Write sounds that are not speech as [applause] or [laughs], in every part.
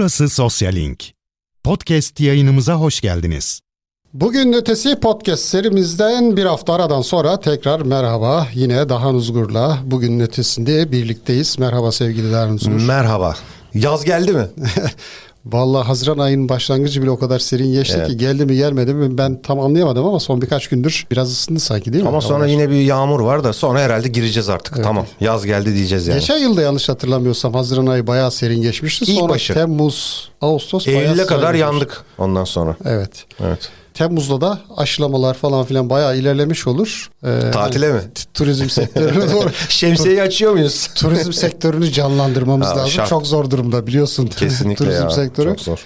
Burası Sosyal Link. Podcast yayınımıza hoş geldiniz. Bugün ötesi podcast serimizden bir hafta aradan sonra tekrar merhaba. Yine Dahan Uzgur'la bugün ötesinde birlikteyiz. Merhaba sevgili Dahan Uzgur. Merhaba. Yaz geldi mi? [laughs] Vallahi Haziran ayının başlangıcı bile o kadar serin geçti Evet. ki geldi mi gelmedi mi ben tam anlayamadım ama son birkaç gündür biraz ısındı sanki değil mi? Ama sonra yine bir yağmur var da sonra herhalde gireceğiz artık. Tamam yaz geldi diyeceğiz yani. Geçen yılda yanlış hatırlamıyorsam Haziran ayı bayağı serin geçmişti. İlk Sonra başı. Temmuz, Ağustos Eylül'e kadar yandık ondan sonra. Evet. Evet. Temmuz'da da aşılamalar falan filan bayağı ilerlemiş olur. Ee, Tatile mi? t- Turizm sektörüne doğru. [laughs] Şemsiyeyi açıyor muyuz? Turizm sektörünü canlandırmamız Ha, lazım. şart. Çok zor durumda biliyorsun. Kesinlikle [laughs] Turizm ya. sektörü. Çok zor.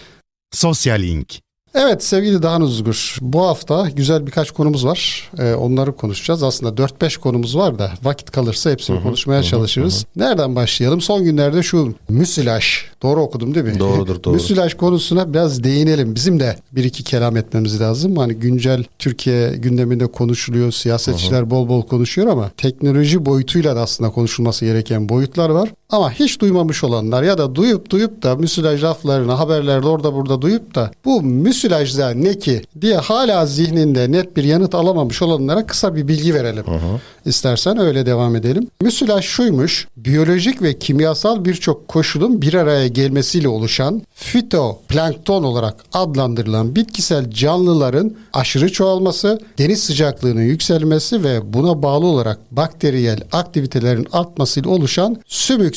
Sosyal Link. Evet sevgili Dahan Uzgur. Bu hafta güzel birkaç konumuz var. Ee, onları konuşacağız. Aslında 4-5 konumuz var da vakit kalırsa hepsini konuşmaya çalışırız. Nereden başlayalım? Son günlerde şu müsilaj. Doğru okudum değil mi? [laughs] Doğrudur, doğru. Müsilaj konusuna biraz değinelim. Bizim de bir iki kelam etmemiz lazım. Hani güncel Türkiye gündeminde konuşuluyor. Siyasetçiler bol bol konuşuyor ama teknoloji boyutuyla da aslında konuşulması gereken boyutlar var. Ama hiç duymamış olanlar ya da duyup duyup da müsilaj laflarını haberlerde orada burada duyup da bu müsilajda ne ki diye hala zihninde net bir yanıt alamamış olanlara kısa bir bilgi verelim. İstersen öyle devam edelim. Müsilaj şuymuş. Biyolojik ve kimyasal birçok koşulun bir araya gelmesiyle oluşan fitoplankton olarak adlandırılan bitkisel canlıların aşırı çoğalması, deniz sıcaklığının yükselmesi ve buna bağlı olarak bakteriyel aktivitelerin artmasıyla oluşan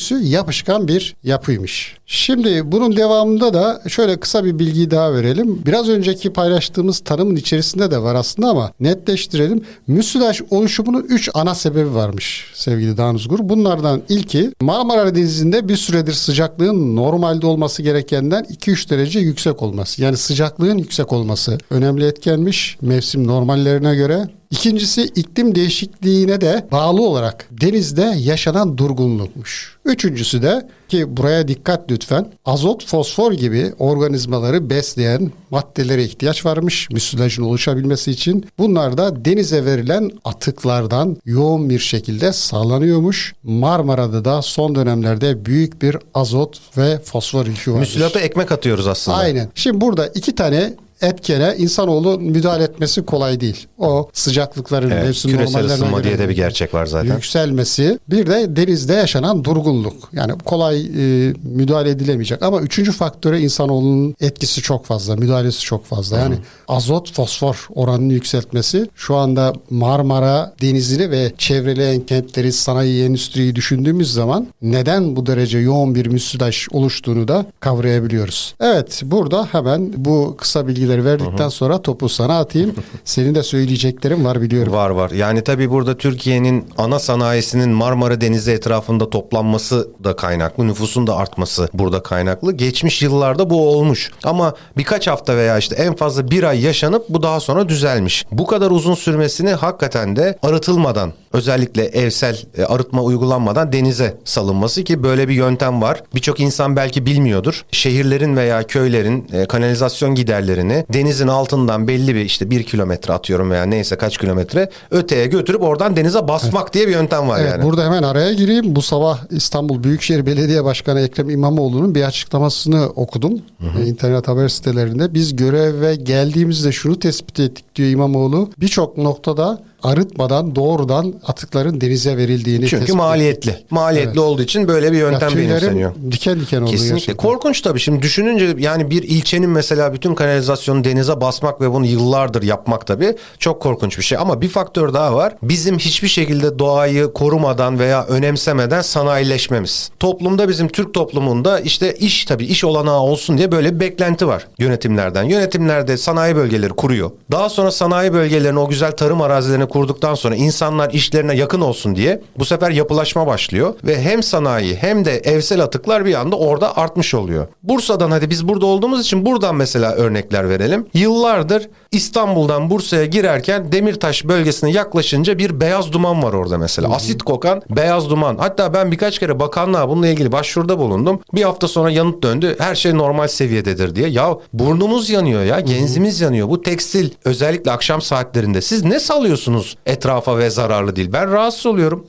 sümüksü yapışkan bir yapıymış. Şimdi bunun devamında da şöyle kısa bir bilgi daha verelim. Biraz önceki paylaştığımız tanımın içerisinde de var aslında ama netleştirelim. Müsilaj oluşumunun 3 ana sebebi varmış sevgili Dağın Uzgur. Bunlardan ilki Marmara Denizi'nde bir süredir sıcaklığın normalde olması gerekenden 2-3 derece yüksek olması. Yani sıcaklığın yüksek olması önemli etkenmiş mevsim normallerine göre. İkincisi iklim değişikliğine de bağlı olarak denizde yaşanan durgunlukmuş. Üçüncüsü de ki buraya dikkat lütfen azot, fosfor gibi organizmaları besleyen maddelere ihtiyaç varmış müsilajın oluşabilmesi için. Bunlar da denize verilen atıklardan yoğun bir şekilde sağlanıyormuş. Marmara'da da son dönemlerde büyük bir azot ve fosfor yükü varmış. Müsilata ekmek atıyoruz aslında. Aynen. Şimdi burada iki tane etkene insanoğlu müdahale etmesi kolay değil. O sıcaklıkların Evet, mevsim küresel ısınma diye de bir gerçek var zaten. Yükselmesi bir de denizde yaşanan durgunluk. Yani kolay e, müdahale edilemeyecek ama üçüncü faktöre insanoğlunun etkisi çok fazla, müdahalesi çok fazla. Yani azot fosfor oranını yükseltmesi şu anda Marmara denizini ve çevreleyen kentleri, sanayi, endüstriyi düşündüğümüz zaman neden bu derece yoğun bir müsilaj oluştuğunu da kavrayabiliyoruz. Evet burada hemen bu kısa bilgileri verdikten sonra topu sana atayım. [laughs] Senin de söyleyeceklerin var biliyorum. Var var. Yani tabii burada Türkiye'nin ana sanayisinin Marmara Denizi etrafında toplanması da kaynaklı. Nüfusun da artması burada kaynaklı. Geçmiş yıllarda bu olmuş. Ama birkaç hafta veya işte en fazla bir ay yaşanıp bu daha sonra düzelmiş. Bu kadar uzun sürmesini hakikaten de arıtılmadan özellikle evsel e, arıtma uygulanmadan denize salınması ki böyle bir yöntem var. Birçok insan belki bilmiyordur. Şehirlerin veya köylerin e, kanalizasyon giderlerini denizin altından belli bir işte bir kilometre atıyorum veya neyse kaç kilometre öteye götürüp oradan denize basmak diye bir yöntem var Evet yani. burada hemen araya gireyim. Bu sabah İstanbul Büyükşehir Belediye Başkanı Ekrem İmamoğlu'nun bir açıklamasını okudum. Ee, internet haber sitelerinde. Biz göreve geldiğimizde şunu tespit ettik diyor İmamoğlu. Birçok noktada arıtmadan doğrudan atıkların denize verildiğini Çünkü maliyetli. Maliyetli olduğu için böyle bir yöntem benimseniyor. diken diken oldu Kesinlikle. gerçekten. Korkunç tabii. Şimdi düşününce yani bir ilçenin mesela bütün kanalizasyonu denize basmak ve bunu yıllardır yapmak tabii çok korkunç bir şey. Ama bir faktör daha var. Bizim hiçbir şekilde doğayı korumadan veya önemsemeden sanayileşmemiz. Toplumda bizim Türk toplumunda işte iş tabii iş olanağı olsun diye böyle bir beklenti var yönetimlerden. Yönetimlerde sanayi bölgeleri kuruyor. Daha sonra sanayi bölgelerini o güzel tarım arazilerini kurduktan sonra insanlar işlerine yakın olsun diye bu sefer yapılaşma başlıyor ve hem sanayi hem de evsel atıklar bir anda orada artmış oluyor. Bursa'dan hadi biz burada olduğumuz için buradan mesela örnekler verelim. Yıllardır İstanbul'dan Bursa'ya girerken Demirtaş bölgesine yaklaşınca bir beyaz duman var orada mesela. Asit kokan beyaz duman. Hatta ben birkaç kere bakanlığa bununla ilgili başvuruda bulundum. Bir hafta sonra yanıt döndü. Her şey normal seviyededir diye. Ya burnumuz yanıyor ya. Genzimiz yanıyor. Bu tekstil özellikle akşam saatlerinde. Siz ne salıyorsunuz etrafa ve zararlı değil? Ben rahatsız oluyorum.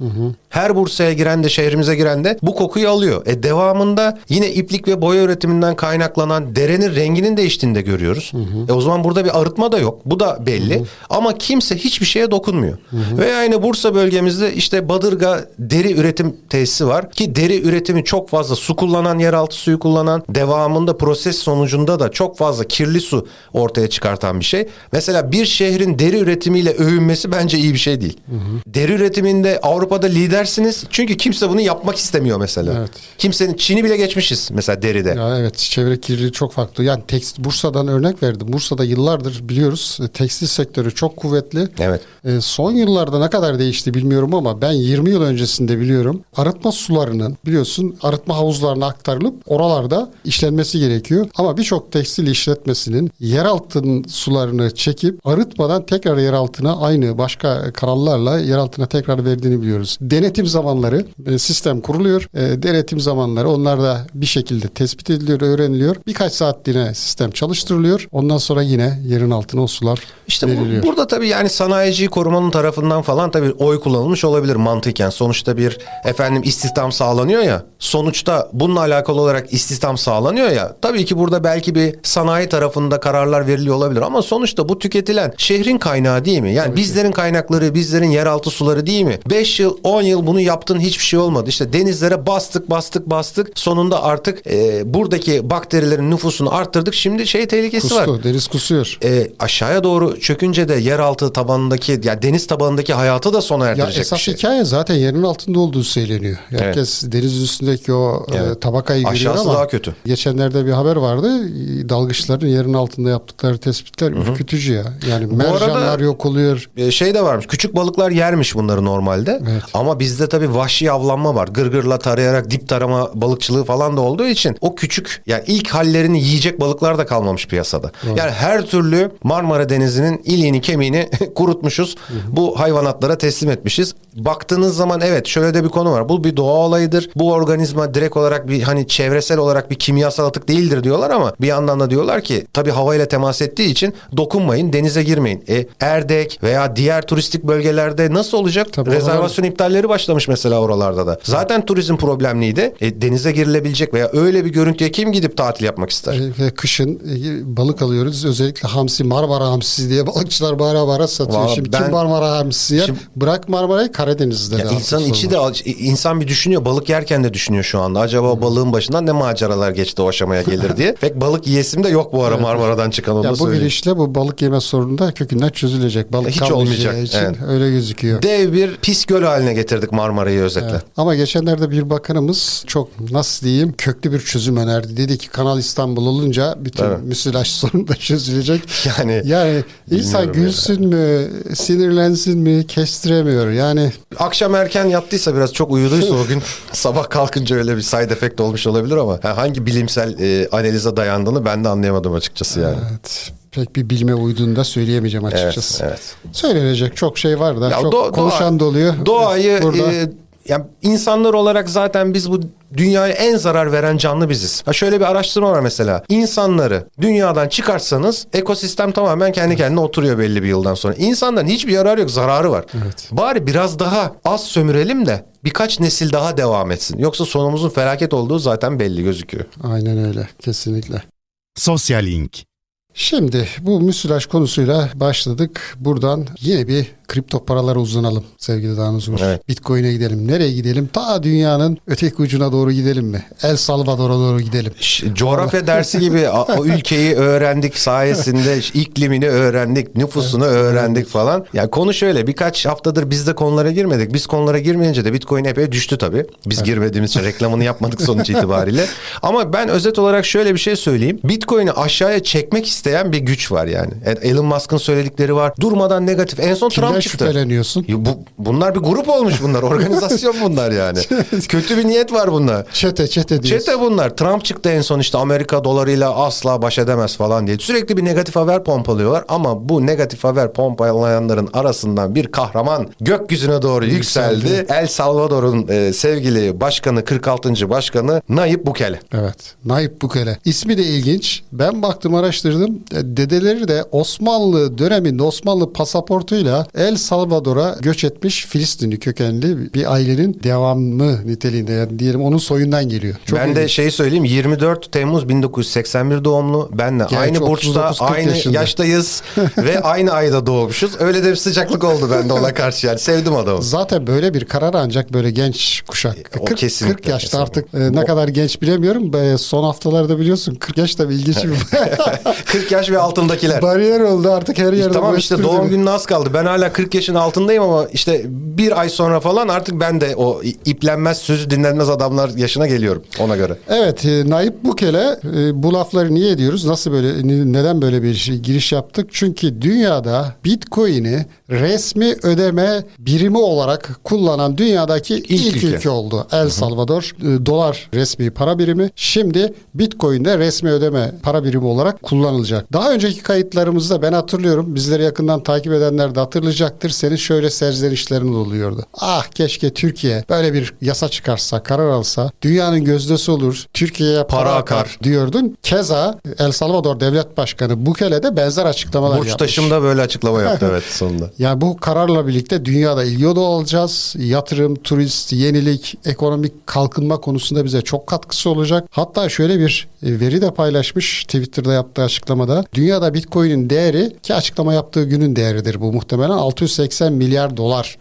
Her Bursa'ya giren de şehrimize giren de bu kokuyu alıyor. E devamında yine iplik ve boya üretiminden kaynaklanan derenin renginin değiştiğini de görüyoruz. E o zaman burada bir arıtma da yok. Bu da belli. Ama kimse hiçbir şeye dokunmuyor. Ve aynı Bursa bölgemizde işte Badırga deri üretim tesisi var ki deri üretimi çok fazla su kullanan, yeraltı suyu kullanan, devamında proses sonucunda da çok fazla kirli su ortaya çıkartan bir şey. Mesela bir şehrin deri üretimiyle övünmesi bence iyi bir şey değil. Deri üretiminde Avrupa'da lidersiniz çünkü kimse bunu yapmak istemiyor mesela. Evet. Kimsenin Çin'i bile geçmişiz mesela deride. Ya evet çevre kirliliği çok farklı. Yani tekstil Bursa'dan örnek verdim. Bursa'da yıllardır biliyoruz e, tekstil sektörü çok kuvvetli. Evet. E, son yıllarda ne kadar değişti bilmiyorum ama ben 20 yıl öncesinde biliyorum. Arıtma sularının biliyorsun arıtma havuzlarına aktarılıp oralarda işlenmesi gerekiyor. Ama birçok tekstil işletmesinin yeraltı sularını çekip arıtmadan tekrar yer altına aynı başka kanallarla yer altına tekrar verdiğini biliyoruz. Denetim zamanları e, sistem kuruluyor. E, denetim zamanları onlar da bir şekilde tespit ediliyor, öğreniliyor. Birkaç saatliğine sistem çalıştırılıyor. Ondan sonra yine yerin altına o sular İşte bu- veriliyor. burada tabii yani sanayiciyi korumanın tarafından falan tabii oy kullanılmış olabilir mantıken. Sonuçta bir efendim istihdam sağlanıyor ya. Sonuçta bununla alakalı olarak istihdam sağlanıyor ya. Tabii ki burada belki bir sanayi tarafında kararlar veriliyor olabilir ama sonuçta bu tüketilen şehrin kaynağı değil mi? Yani bizlerin kaynakları, bizlerin yeraltı suları değil mi? 5 yıl, 10 yıl bunu yaptın hiçbir şey olmadı. İşte denizlere bastık, bastık, bastık. Sonunda artık e, buradaki bakterilerin nüfusunu arttırdık. Şimdi şey tehlikesi var. Kustu, deniz kusuyor. E, aşağıya doğru çökünce de yeraltı tabanındaki yani deniz tabanındaki hayatı da sona Ya erdirecek bir esas şey. hikaye zaten yerin altında olduğu söyleniyor. Herkes deniz üstündeki o e, Evet. tabakayı görüyor Aşağısı ama daha kötü. geçenlerde bir haber vardı. Dalgıçların yerin altında yaptıkları tespitler ürkütücü ya. Yani mercanlar arada- yok oluyor. E, şey de varmış. Küçük balıklar yermiş bunları normalde. Evet. Ama bizde tabii vahşi avlanma var. Gırgırla tarayarak dip tarama balıkçılığı falan da olduğu için o küçük yani ilk hallerini yiyecek balıklar da kalmamış piyasada. Yani her türlü Marmara Denizi'nin iliğini kemiğini [laughs] kurutmuşuz. Bu hayvanatlara teslim etmişiz. Baktığınız zaman evet şöyle de bir konu var. Bu bir doğa olayıdır. Bu organizma direkt olarak bir hani çevresel olarak bir kimyasal atık değildir diyorlar ama bir yandan da diyorlar ki tabii havayla temas ettiği için dokunmayın, denize girmeyin. E, Erdek veya diğer turistik bölgelerde nasıl olacak? Tabii Rezervasyon iptalleri başlamış mesela oralarda da. Zaten turizm problemliydi. E, denize girilebilecek veya öyle bir görüntüye kim gidip tatil yapmak ister? E, kışın e, balık alıyoruz. Özellikle hamsi, Marmara hamsisi diye balıkçılar bağıra bağıra satıyor. Vallahi Şimdi ben- kim Marmara hamsisi yer? Şimdi- Bırak Marmara'yı Karadeniz'de. Ya de artık içi de insan bir düşünüyor. Balık yerken de düşünüyor şu anda. Acaba balığın başından ne maceralar geçti o aşamaya gelir diye. [laughs] Pek balık yiyesim de yok bu ara Marmara'dan çıkan onu Ya bu söyleyeyim. bu balık yeme sorunu da kökünden çözülecek. Balık Hiç kalmayacağı olmayacak, için evet. öyle gözüküyor. Dev bir pis göl haline getirdik Marmara'yı özetle. Evet. Ama geçenlerde bir bakanımız çok nasıl diyeyim köklü bir çözüm önerdi. Dedi ki Kanal İstanbul olunca bütün Evet. müsilaj [laughs] sorunu da çözülecek. Yani yani insan gülsün mü, sinirlensin mi kestiremiyor. Yani akşam erken yattıysa biraz çok uyuduysa o gün [laughs] sabah kalkınca öyle bir side effect olmuş olabilir ama ha, hangi bilimsel e, analize dayandığını ben de anlayamadım açıkçası yani. evet, pek bir bilime uyduğunu da söyleyemeyeceğim Evet, açıkçası. evet. Söylenecek çok şey var da Ya çok doğa- konuşan da oluyor. Doğayı Burada e, yani insanlar olarak zaten biz bu dünyaya en zarar veren canlı biziz. Ha şöyle bir araştırma var mesela. İnsanları dünyadan çıkarsanız ekosistem tamamen kendi kendine oturuyor belli bir yıldan sonra. İnsanların hiçbir yararı yok, zararı var. Evet. Bari biraz daha az sömürelim de birkaç nesil daha devam etsin. Yoksa sonumuzun felaket olduğu zaten belli gözüküyor. aynen öyle kesinlikle. Sosyal Link Şimdi bu müsilaj konusuyla başladık. Buradan yine bir kripto paralara uzanalım sevgili Dağın Uzgur. Evet. Bitcoin'e gidelim. Nereye gidelim? Ta dünyanın öteki ucuna doğru gidelim mi? El Salvador'a doğru gidelim. Ş- Coğrafya dersi gibi o ülkeyi öğrendik sayesinde iklimini öğrendik, nüfusunu öğrendik falan. Yani konu şöyle birkaç haftadır biz de konulara girmedik. Biz konulara girmeyince de Bitcoin epey düştü tabii. Biz girmediğimiz için [laughs] reklamını yapmadık sonuç itibariyle. Ama ben özet olarak şöyle bir şey söyleyeyim. Bitcoin'i aşağıya çekmek isteyen bir güç var yani. E- Elon Musk'ın söyledikleri var. Durmadan negatif. En son Kimden Trump çıktı. şüpheleniyorsun? Ya Bu, bunlar bir grup olmuş bunlar. Organizasyon [laughs] bunlar yani. Kötü bir niyet var bunda. Çete çete diyorsun. Çete bunlar. Trump çıktı en son işte Amerika dolarıyla asla baş edemez falan diye. Sürekli bir negatif haber pompalıyorlar ama bu negatif haber pompalayanların arasından bir kahraman gökyüzüne doğru yükseldi. Yükseldi. El Salvador'un e, sevgili başkanı 46. başkanı Nayib Bukele. Evet. Nayib Bukele. İsmi de ilginç. Ben baktım araştırdım. E, Dedeleri de Osmanlı döneminde Osmanlı pasaportuyla el El Salvador'a göç etmiş Filistinli kökenli bir ailenin devamı niteliğinde yani diyelim onun soyundan geliyor. Çok ben de ilginç. şeyi söyleyeyim 24 Temmuz 1981 doğumlu. Benle Gerçi aynı burçta 39-40 aynı yaşında. yaştayız [laughs] ve aynı ayda doğmuşuz. Öyle de bir sıcaklık oldu bende ona karşı yani. Sevdim adamı. Zaten böyle bir karar ancak böyle genç kuşak. O 40, kesinlikle, 40 yaşta kesinlikle. artık e, ne O- kadar genç bilemiyorum. Son haftalarda biliyorsun 40 yaş da ilginç bir 40 [laughs] yaş ve altındakiler. [laughs] bariyer oldu artık her yerde. tamam bu işte doğum gününe az kaldı. Ben hala 40 yaşın altındayım ama işte bir ay sonra falan artık ben de o iplenmez sözü dinlenmez adamlar yaşına geliyorum ona göre. Evet e, Naip Bukele e, bu lafları niye ediyoruz? Nasıl böyle ne- neden böyle bir şey, giriş yaptık? Çünkü dünyada Bitcoin'i resmi ödeme birimi olarak kullanan dünyadaki ilk, ülke. ülke. oldu. El Salvador e, dolar resmi para birimi. Şimdi Bitcoin'de resmi ödeme para birimi olarak kullanılacak. Daha önceki kayıtlarımızda ben hatırlıyorum. Bizleri yakından takip edenler de hatırlayacaktır. Senin şöyle serzenişlerin oluyordu. Ah keşke Türkiye böyle bir yasa çıkarsa, karar alsa, dünyanın gözdesi olur, Türkiye'ye para, Para akar. akar. diyordun. Keza El Salvador Devlet Başkanı Bukele de benzer açıklamalar Burç yapmış. taşım da böyle açıklama yaptı [laughs] evet sonunda. Yani bu kararla birlikte dünyada odağı olacağız. Yatırım, turist, yenilik, ekonomik kalkınma konusunda bize çok katkısı olacak. Hatta şöyle bir e, veri de paylaşmış Twitter'da yaptığı açıklamada. Dünyada Bitcoin'in değeri ki açıklama yaptığı günün değeridir bu muhtemelen 680 milyar dolar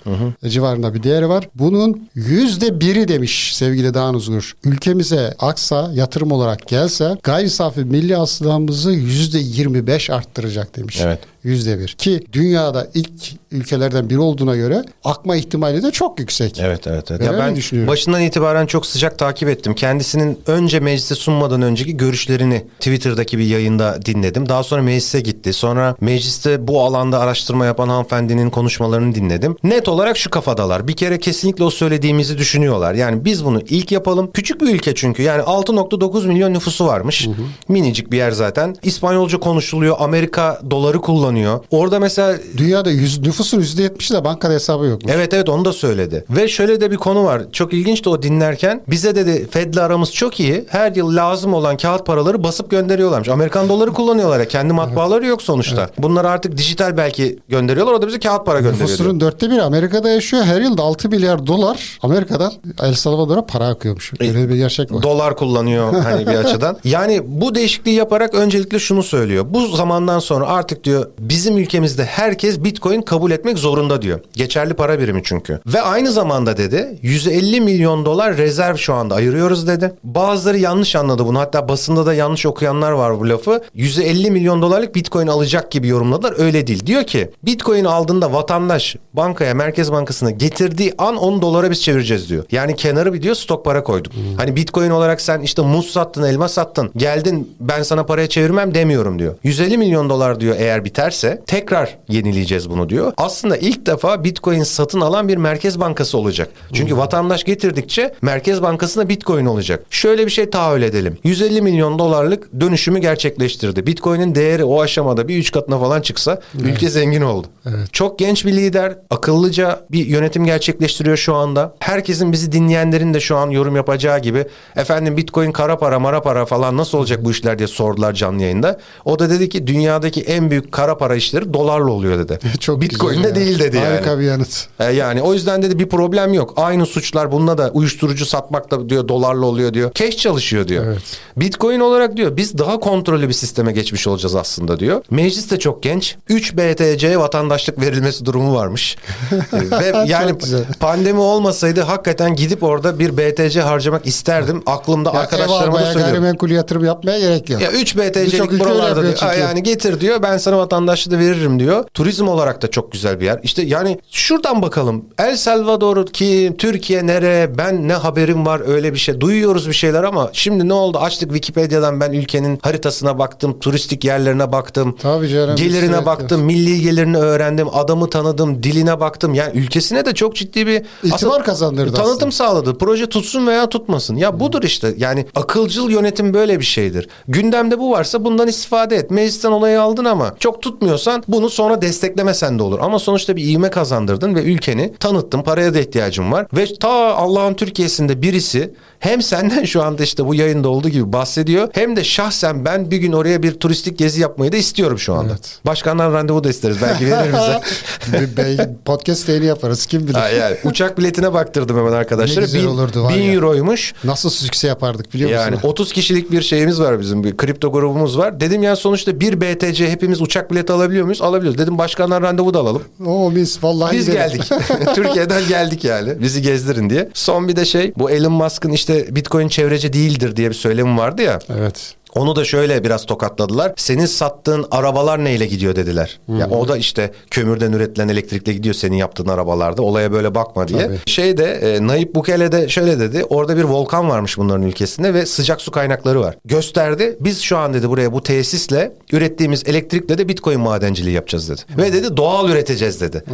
civarında bir değeri var. Bunun yüzde biri demiş sevgili Dağın Uzgur. Ülkemize aksa yatırım olarak gelse gayri safi milli hasılamızı yüzde 25 arttıracak demiş. Evet. Yüzde bir. Ki dünyada ilk ülkelerden biri olduğuna göre akma ihtimali de çok yüksek. Evet evet. evet. Ben Ya ben düşünüyorum. başından itibaren çok sıcak takip ettim. Kendisinin önce meclise sunmadan önceki görüşlerini Twitter'daki bir yayında dinledim. Daha sonra meclise gitti. Sonra mecliste bu alanda araştırma yapan hanımefendinin konuşmalarını dinledim. Net olarak şu kafadalar. Bir kere kesinlikle o söylediğimizi düşünüyorlar. Yani biz bunu ilk yapalım. Küçük bir ülke çünkü. Yani 6.9 milyon nüfusu varmış. Minicik bir yer zaten. İspanyolca konuşuluyor. Amerika doları kullanıyor. Orada mesela Dünyada yüz, nüfusun yüzde yetmişi de bankada hesabı yokmuş. Evet evet onu da söyledi. Ve şöyle de bir konu var. Çok ilginçti o dinlerken. Bize dedi Fed'le aramız çok iyi. Her yıl lazım olan kağıt paraları basıp gönderiyorlarmış. Amerikan doları kullanıyorlar ya. Kendi matbaaları yok sonuçta. Bunlar artık dijital belki gönderiyorlar. O da bize kağıt para gönderiyor. Nüfusunun dörtte biri Amerika'da yaşıyor. Her yılda 6 milyar dolar Amerika'dan El Salvador'a para akıyormuş. Böyle bir gerçek var. Dolar kullanıyor [laughs] hani bir açıdan. Yani bu değişikliği yaparak öncelikle şunu söylüyor. Bu zamandan sonra artık diyor bizim ülkemizde herkes Bitcoin kabul etmek zorunda diyor. Geçerli para birimi çünkü. Ve aynı zamanda dedi 150 milyon dolar rezerv şu anda ayırıyoruz dedi. Bazıları yanlış anladı bunu. Hatta basında da yanlış okuyanlar var bu lafı. 150 milyon dolarlık Bitcoin alacak gibi yorumladılar. Öyle değil. Diyor ki Bitcoin aldığında vatandaş bankaya Merkez Bankası'na getirdiği an onu dolara biz çevireceğiz diyor. Yani kenarı bir diyor stok para koyduk. Hani Bitcoin olarak sen işte muz sattın, elma sattın. Geldin ben sana paraya çevirmem demiyorum diyor. 150 milyon dolar diyor eğer biterse tekrar yenileyeceğiz bunu diyor. Aslında ilk defa Bitcoin satın alan bir Merkez Bankası olacak. Çünkü vatandaş getirdikçe Merkez Bankası'na Bitcoin olacak. Şöyle bir şey tahayyül edelim. 150 milyon dolarlık dönüşümü gerçekleştirdi. Bitcoin'in değeri o aşamada bir üç katına falan çıksa ülke zengin oldu. Çok genç bir lider, akıllıca bir yönetim gerçekleştiriyor şu anda. Herkesin bizi dinleyenlerin de şu an yorum yapacağı gibi efendim Bitcoin kara para mara para falan nasıl olacak bu işler diye sordular canlı yayında. O da dedi ki dünyadaki en büyük kara para işleri dolarla oluyor dedi. [laughs] Çok Bitcoin'de ya. değil dedi yani. Harika bir yanıt. E, yani o yüzden dedi bir problem yok. Aynı suçlar bununla da uyuşturucu satmak da diyor dolarla oluyor diyor. Cash çalışıyor diyor. Evet. Bitcoin olarak diyor biz daha kontrollü bir sisteme geçmiş olacağız aslında diyor. Meclis de çok genç. 3 BTC vatandaşlık verilmesi durumu varmış. [laughs] Ve yani pandemi olmasaydı hakikaten gidip orada bir BTC harcamak isterdim. Aklımda Ya arkadaşlarıma da söylüyorum. gayrimenkul yatırım yapmaya gerek yok. Ya 3 Birçok BTC'lik buralarda diyor. "Aa, çünkü." yani getir diyor. Ben sana vatandaşlığı da veririm diyor. Turizm olarak da çok güzel bir yer. İşte yani şuradan bakalım. El Salvador ki Türkiye nere? Ben ne haberim var öyle bir şey. Duyuyoruz bir şeyler ama şimdi ne oldu? Açtık Wikipedia'dan ben ülkenin haritasına baktım. Turistik yerlerine baktım. Tabii canım, Gelirine sürekli. baktım. Milli gelirini öğrendim. Adamı tanıdım. Diline baktım. Yani ülkesine de çok ciddi bir İtibar kazandırdı Tanıtım aslında. sağladı. Proje tutsun veya tutmasın. Ya budur işte. Yani akılcıl yönetim böyle bir şeydir. Gündemde bu varsa bundan istifade et. Meclisten olayı aldın ama çok tutmadı tutmuyorsan bunu sonra desteklemesen de olur. Ama sonuçta bir ivme kazandırdın ve ülkeni tanıttın. Paraya da ihtiyacın var. Ve ta Allah'ın Türkiye'sinde birisi hem senden şu anda işte bu yayında olduğu gibi bahsediyor. Hem de şahsen ben bir gün oraya bir turistik gezi yapmayı da istiyorum şu anda. Evet. Başkandan randevu da isteriz. Belki verir bize. [laughs] Podcast yayını yaparız kim bilir. Ha, yani uçak biletine baktırdım hemen arkadaşlar. Ne güzel bin, olurdu var bin ya. euroymuş. Nasıl sükse yapardık biliyor Yani musun? 30 kişilik bir şeyimiz var bizim bir kripto grubumuz var. Dedim yani sonuçta bir BTC hepimiz uçak bileti alabiliyor muyuz? Alabiliyoruz. Dedim başkandan randevu da alalım. O mis vallahi Biz gidelim. geldik. [laughs] [laughs] Türkiye'den geldik yani. Bizi gezdirin diye. Son bir de şey bu Elon Musk'ın işte Bitcoin çevreci değildir diye bir söylemi vardı ya. Evet. Onu da şöyle biraz tokatladılar. Senin sattığın arabalar neyle gidiyor dediler. Ya o da işte kömürden üretilen elektrikle gidiyor senin yaptığın arabalarda. Olaya böyle bakma diye. Tabii. Şey de e, Nayib Bukele de şöyle dedi. Orada bir volkan varmış bunların ülkesinde ve sıcak su kaynakları var. Gösterdi. Biz şu an dedi buraya bu tesisle ürettiğimiz elektrikle de Bitcoin madenciliği yapacağız dedi. Ve dedi doğal üreteceğiz dedi.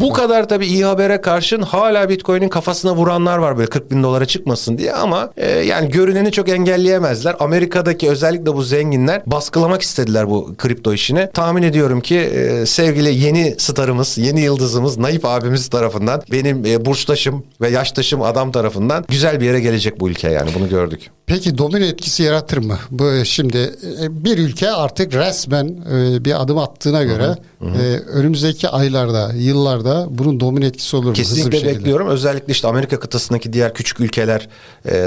bu kadar tabii iyi habere karşın hala Bitcoin'in kafasına vuranlar var böyle 40 bin dolara çıkmasın diye ama e, yani görüneni çok engelleyemezler. Amerika'daki özellikle bu zenginler baskılamak istediler bu kripto işini. Tahmin ediyorum ki e, sevgili yeni starımız, yeni yıldızımız Naip abimiz tarafından benim e, burçtaşım ve yaştaşım adam tarafından güzel bir yere gelecek bu ülke yani bunu gördük. Peki domino etkisi yaratır mı? Bu e, şimdi e, bir ülke artık resmen e, bir adım attığına göre e, önümüzdeki aylarda, yıllarda bunun domino etkisi olur mu? Kesinlikle bekliyorum. Özellikle işte Amerika kıtasındaki diğer küçük ülkeler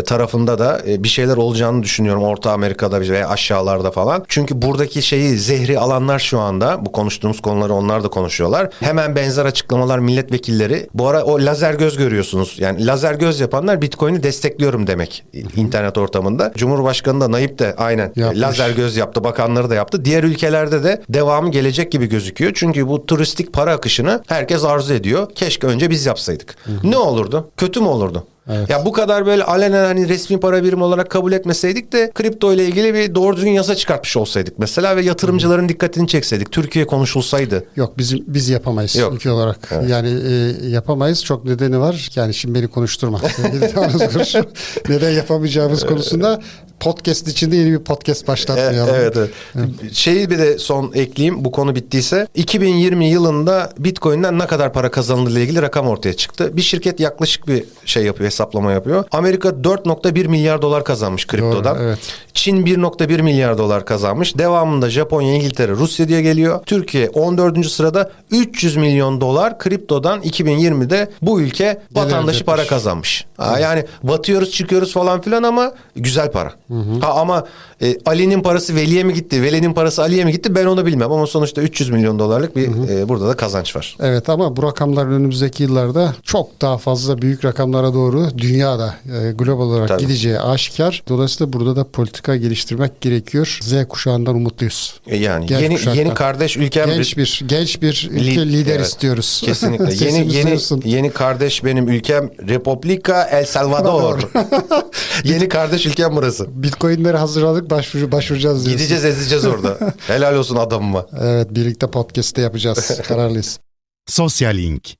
tarafında da bir şeyler olacağını düşünüyorum. Orta Amerika'da veya aşağılarda falan. Çünkü buradaki şeyi zehri alanlar şu anda bu konuştuğumuz konuları onlar da konuşuyorlar. Hemen benzer açıklamalar milletvekilleri. Bu ara o lazer göz görüyorsunuz. Yani lazer göz yapanlar Bitcoin'i destekliyorum demek internet ortamında. Cumhurbaşkanı da Naip de aynen Yapmış. lazer göz yaptı. Bakanları da yaptı. Diğer ülkelerde de devamı gelecek gibi gözüküyor. Çünkü bu turistik para akışını herkes arzu ediyor. Keşke önce biz yapsaydık. Ne olurdu? Kötü mü olurdu? Evet. Ya bu kadar böyle alenen hani resmi para birimi olarak kabul etmeseydik de kripto ile ilgili bir doğru düzgün yasa çıkartmış olsaydık mesela ve yatırımcıların dikkatini çekseydik. Türkiye konuşulsaydı. Yok bizim biz yapamayız Yok. ülke olarak. Yani e, yapamayız. Çok nedeni var. Yani şimdi beni konuşturma. [laughs] Neden yapamayacağımız konusunda podcast içinde yeni bir podcast E, başlatmayalım. evet, evet. Şeyi bir de son ekleyeyim bu konu bittiyse. 2020 yılında Bitcoin'den ne kadar para kazanıldığı ile ilgili rakam ortaya çıktı. Bir şirket yaklaşık bir şey yapıyor, hesaplama yapıyor. Amerika 4.1 milyar dolar kazanmış kriptodan. Doğru, evet. Çin 1.1 milyar dolar kazanmış. Devamında Japonya, İngiltere, Rusya diye geliyor. Türkiye 14. sırada 300 milyon dolar kriptodan 2020'de bu ülke vatandaşı etmiş. para kazanmış. Ha, yani batıyoruz çıkıyoruz falan filan ama güzel para. Ha, ama e, Ali'nin parası Veli'ye mi gitti, Veli'nin parası Ali'ye mi gitti ben onu bilmem. Ama sonuçta 300 milyon dolarlık bir e, burada da kazanç var. Evet ama bu rakamlar önümüzdeki yıllarda çok daha fazla büyük rakamlara doğru dünyada e, global olarak Tabii. gideceği aşikar. Dolayısıyla burada da politika geliştirmek gerekiyor. Z kuşağından umutluyuz. E, yani Genç yeni kuşaktan. yeni kardeş ülkem Genç bir genç bir ülke Li- lider evet. istiyoruz. [laughs] Kesinlikle. yeni yeni duyulsun. yeni kardeş benim ülkem Republika El Salvador. [laughs] yeni kardeş ülkem burası. Bitcoin'leri hazırladık başvur, başvuracağız diyorsun. Gideceğiz ezeceğiz orada. [laughs] Helal olsun adamıma. Evet birlikte podcast'te yapacağız. [laughs] Kararlıyız. Sosyal Link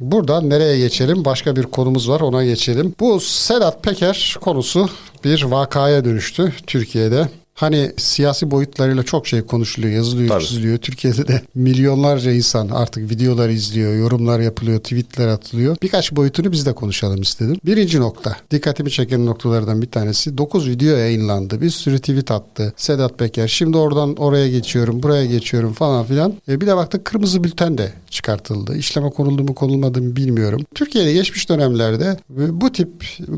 Buradan nereye geçelim? Başka bir konumuz var ona geçelim. Bu Sedat Peker konusu bir vakaya dönüştü Türkiye'de. Hani siyasi boyutlarıyla çok şey konuşuluyor, yazılıyor, Tabii. çiziliyor. Türkiye'de de [laughs] milyonlarca insan artık videolar izliyor, yorumlar yapılıyor, tweetler atılıyor. Birkaç boyutunu biz de konuşalım istedim. Birinci nokta, dikkatimi çeken noktalardan bir tanesi. 9 video yayınlandı. Bir sürü tweet attı Sedat Peker. Şimdi oradan oraya geçiyorum, buraya geçiyorum falan filan. E bir de baktık kırmızı bülten de çıkartıldı. İşleme konuldu mu konulmadı mı bilmiyorum. Türkiye'de geçmiş dönemlerde bu tip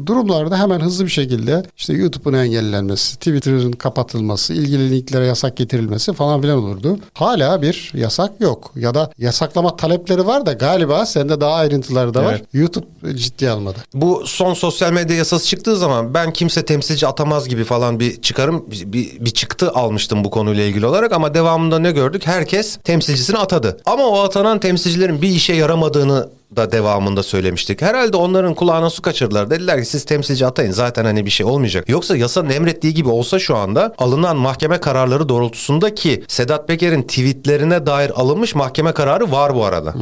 durumlarda hemen hızlı bir şekilde işte YouTube'un engellenmesi, Twitter'ın kapatılması, ilgili linklere yasak getirilmesi falan filan olurdu. Hala bir yasak yok. Ya da yasaklama talepleri var da galiba sende daha ayrıntıları da var. Evet. YouTube ciddiye almadı. Bu son sosyal medya yasası çıktığı zaman ben kimse temsilci atamaz gibi falan bir çıkarım bir, bir çıktı almıştım bu konuyla ilgili olarak ama devamında ne gördük? Herkes temsilcisini atadı. Ama o atanan temsilcilerin bir işe yaramadığını da devamında söylemiştik. Herhalde onların kulağına su kaçırdılar. Dediler ki siz temsilci atayın zaten hani bir şey olmayacak. Yoksa yasanın emrettiği gibi olsa şu anda alınan mahkeme kararları doğrultusunda ki Sedat Peker'in tweetlerine dair alınmış mahkeme kararı var bu arada.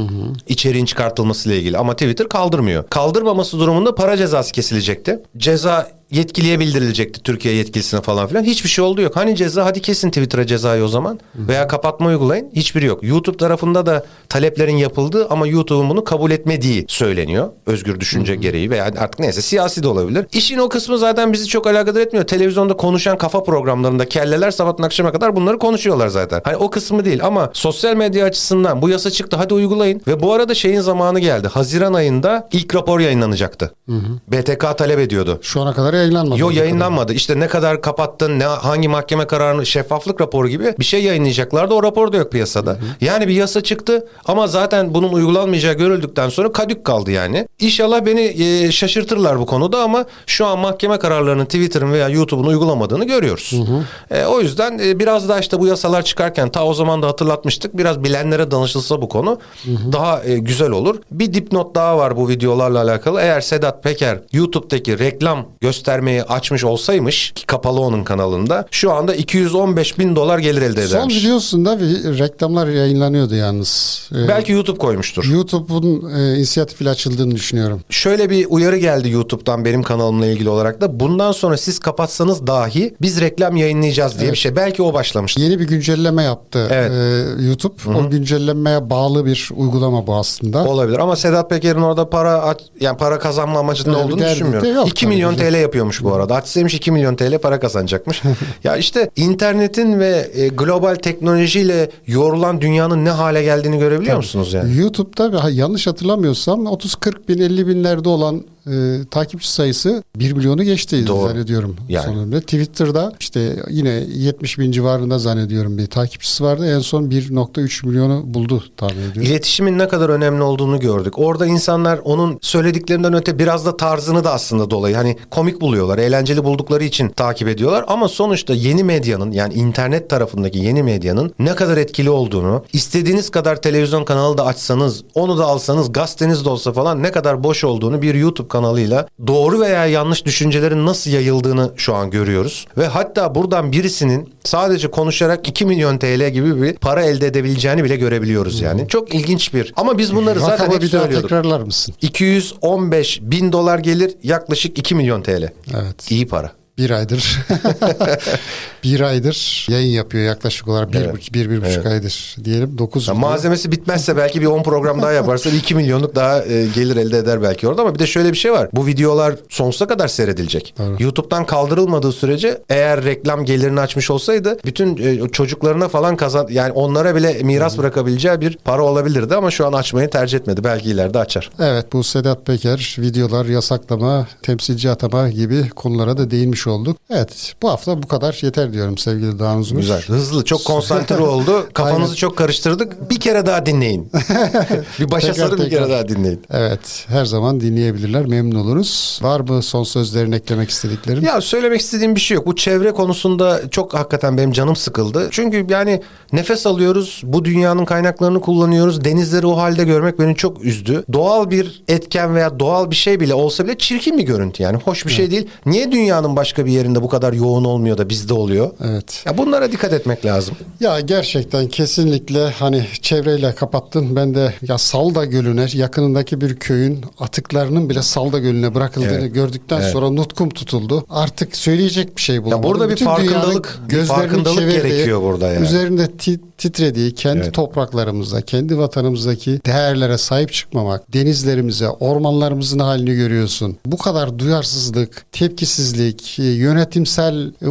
İçeriğin çıkartılmasıyla ilgili ama Twitter kaldırmıyor. Kaldırmaması durumunda para cezası kesilecekti. Ceza yetkiliye bildirilecekti Türkiye yetkilisine falan filan. Hiçbir şey oldu yok. Hani ceza hadi kesin Twitter'a cezayı o zaman. Veya kapatma uygulayın. Hiçbiri yok. YouTube tarafında da taleplerin yapıldığı ama YouTube'un bunu kabul etmediği söyleniyor. Özgür düşünce gereği veya artık neyse siyasi de olabilir. İşin o kısmı zaten bizi çok alakadar etmiyor. Televizyonda konuşan kafa programlarında kelleler sabahtan akşama kadar bunları konuşuyorlar zaten. Hani o kısmı değil ama sosyal medya açısından bu yasa çıktı hadi uygulayın. Ve bu arada şeyin zamanı geldi. Haziran ayında ilk rapor yayınlanacaktı. BTK talep ediyordu. Şu ana kadar yayınlanmadı. Yo yayınlanmadı. İşte ne kadar kapattın, ne hangi mahkeme kararını, şeffaflık raporu gibi bir şey yayınlayacaklardı. O rapor da yok piyasada. Yani bir yasa çıktı ama zaten bunun uygulanmayacağı görüldükten sonra kadük kaldı yani. İnşallah beni e, şaşırtırlar bu konuda ama şu an mahkeme kararlarının Twitter'ın veya YouTube'un uygulamadığını görüyoruz. E, o yüzden e, biraz daha işte bu yasalar çıkarken ta o zaman da hatırlatmıştık. Biraz bilenlere danışılsa bu konu daha e, güzel olur. Bir dipnot daha var bu videolarla alakalı. Eğer Sedat Peker YouTube'daki reklam göstermeyi açmış olsaymış ki kapalı onun kanalında şu anda 215 bin dolar gelir elde Son edermiş. videosunda bir reklamlar yayınlanıyordu yalnız. Ee, Belki YouTube koymuştur. YouTube'un e, inisiyatifiyle açıldığını düşünüyorum. Şöyle bir uyarı geldi YouTube'dan benim kanalımla ilgili olarak da. Bundan sonra siz kapatsanız dahi biz reklam yayınlayacağız diye bir şey. Belki o başlamıştı. Yeni bir güncelleme yaptı Evet. e, YouTube. O güncellemeye bağlı bir uygulama bu aslında. Olabilir ama Sedat Peker'in orada para yani para kazanma amacında Öyle bir olduğunu düşünmüyorum. yok 2 tabii milyon. TL yapıyormuş bu arada. Açsaymış 2 milyon TL para kazanacakmış. [laughs] ya işte internetin ve e, global teknolojiyle yorulan dünyanın ne hale geldiğini görebiliyor musunuz yani? YouTube'da yanlış hatırlamıyorsam 30-40 bin 50 binlerde olan e, takipçi sayısı 1 milyonu geçti Doğru. zannediyorum. Yani. Sonunda. Twitter'da işte yine 70 bin civarında zannediyorum bir takipçisi vardı. En son 1.3 milyonu buldu tahmin ediyorum. İletişimin ne kadar önemli olduğunu gördük. Orada insanlar onun söylediklerinden öte biraz da tarzını da aslında dolayı hani komik buluyorlar, eğlenceli buldukları için takip ediyorlar. Ama sonuçta yeni medyanın yani internet tarafındaki yeni medyanın ne kadar etkili olduğunu, istediğiniz kadar televizyon kanalı da açsanız, onu da alsanız, gazeteniz de olsa falan ne kadar boş olduğunu bir YouTube kanalıyla doğru veya yanlış düşüncelerin nasıl yayıldığını şu an görüyoruz. Ve hatta buradan birisinin sadece konuşarak 2 milyon TL gibi bir para elde edebileceğini bile görebiliyoruz yani. Çok ilginç bir. Ama biz bunları zaten hep bir söylüyorduk. tekrarlar mısın? 215 bin dolar gelir yaklaşık 2 milyon TL. Evet. İyi para. Bir aydır. [laughs] bir aydır yayın yapıyor yaklaşık olarak. Bir, Evet. buçuk- bir, bir buçuk aydır diyelim. Dokuz Ya malzemesi bitmezse belki bir 10 program daha yaparsa 2 milyonluk daha e, gelir elde eder belki orada ama bir de şöyle bir şey var. Bu videolar sonsuza kadar seyredilecek. Doğru. YouTube'dan kaldırılmadığı sürece eğer reklam gelirini açmış olsaydı bütün e, çocuklarına falan kazan yani onlara bile miras bırakabileceği bir para olabilirdi ama şu an açmayı tercih etmedi. Belki ileride açar. Evet bu Sedat Peker videolar yasaklama, temsilci atama gibi konulara da değinmiş olduk. Evet bu hafta bu kadar yeter diyorum sevgili Dağın Uzunur. Güzel. Hızlı, çok konsantre [laughs] oldu. Kafanızı Aynen. çok karıştırdık. Bir kere daha dinleyin. [laughs] bir başa Tekrar, sarın bir tekrar. kere daha dinleyin. Evet her zaman dinleyebilirler memnun oluruz. Var mı son sözlerini eklemek istediklerin? Ya söylemek istediğim bir şey yok. Bu çevre konusunda çok hakikaten benim canım sıkıldı. Çünkü yani nefes alıyoruz. Bu dünyanın kaynaklarını kullanıyoruz. Denizleri o halde görmek beni çok üzdü. Doğal bir etken veya doğal bir şey bile olsa bile çirkin bir görüntü yani. Hoş bir şey değil. Niye dünyanın başka bir yerinde bu kadar yoğun olmuyor da bizde oluyor? Evet. Ya bunlara dikkat etmek lazım. Ya gerçekten kesinlikle hani çevreyle kapattın. Ben de ya Salda Gölü'ne yakınındaki bir köyün atıklarının bile Salda Gölü'ne bırakıldığını Evet. gördükten Evet. sonra nutkum tutuldu. Artık söyleyecek bir şey bulamadım. burada bir Bütün farkındalık- bir farkındalık çevirdiği, gerekiyor burada yani. Üzerinde ti- titrediği kendi Evet. topraklarımızda, kendi vatanımızdaki değerlere sahip çıkmamak, denizlerimize, ormanlarımızın halini görüyorsun. Bu kadar duyarsızlık, tepkisizlik, e, yönetimsel e,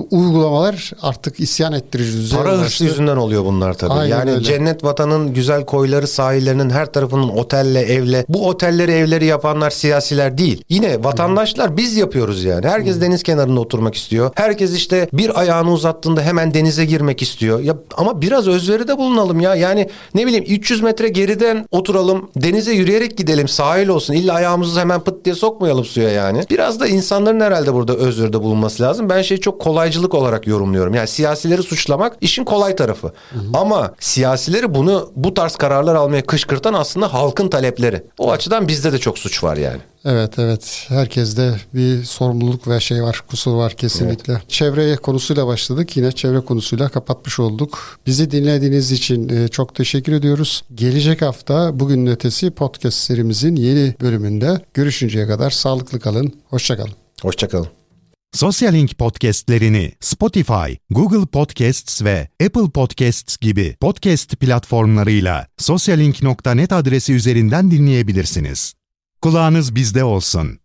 artık isyan ettirici düzeye Para hırsı yüzünden oluyor bunlar tabii. Aynen yani öyle. cennet vatanın güzel koyları sahillerinin her tarafının otelle evle. Bu otelleri evleri yapanlar siyasiler değil. Yine vatandaşlar biz yapıyoruz yani. Herkes deniz kenarında oturmak istiyor. Herkes işte bir ayağını uzattığında hemen denize girmek istiyor. Ya ama biraz özveride bulunalım ya. Yani ne bileyim 300 metre geriden oturalım. Denize yürüyerek gidelim. Sahil olsun. İlla ayağımızı hemen pıt diye sokmayalım suya yani. Biraz da insanların herhalde burada özveride bulunması lazım. Ben şeyi çok kolaycılık olarak yorumluyorum. Yani siyasileri suçlamak işin kolay tarafı. Ama siyasileri bunu bu tarz kararlar almaya kışkırtan aslında halkın talepleri. O açıdan bizde de çok suç var yani. Evet evet herkeste bir sorumluluk ve şey var kusur var kesinlikle. Çevre konusuyla başladık yine çevre konusuyla kapatmış olduk. Bizi dinlediğiniz için e, çok teşekkür ediyoruz. Gelecek hafta bugünün ötesi podcast serimizin yeni bölümünde görüşünceye kadar sağlıklı kalın. Hoşçakalın. Hoşçakalın. Sosyalink podcastlerini Spotify, Google Podcasts ve Apple Podcasts gibi podcast platformlarıyla sosyalink.net adresi üzerinden dinleyebilirsiniz. Kulağınız bizde olsun.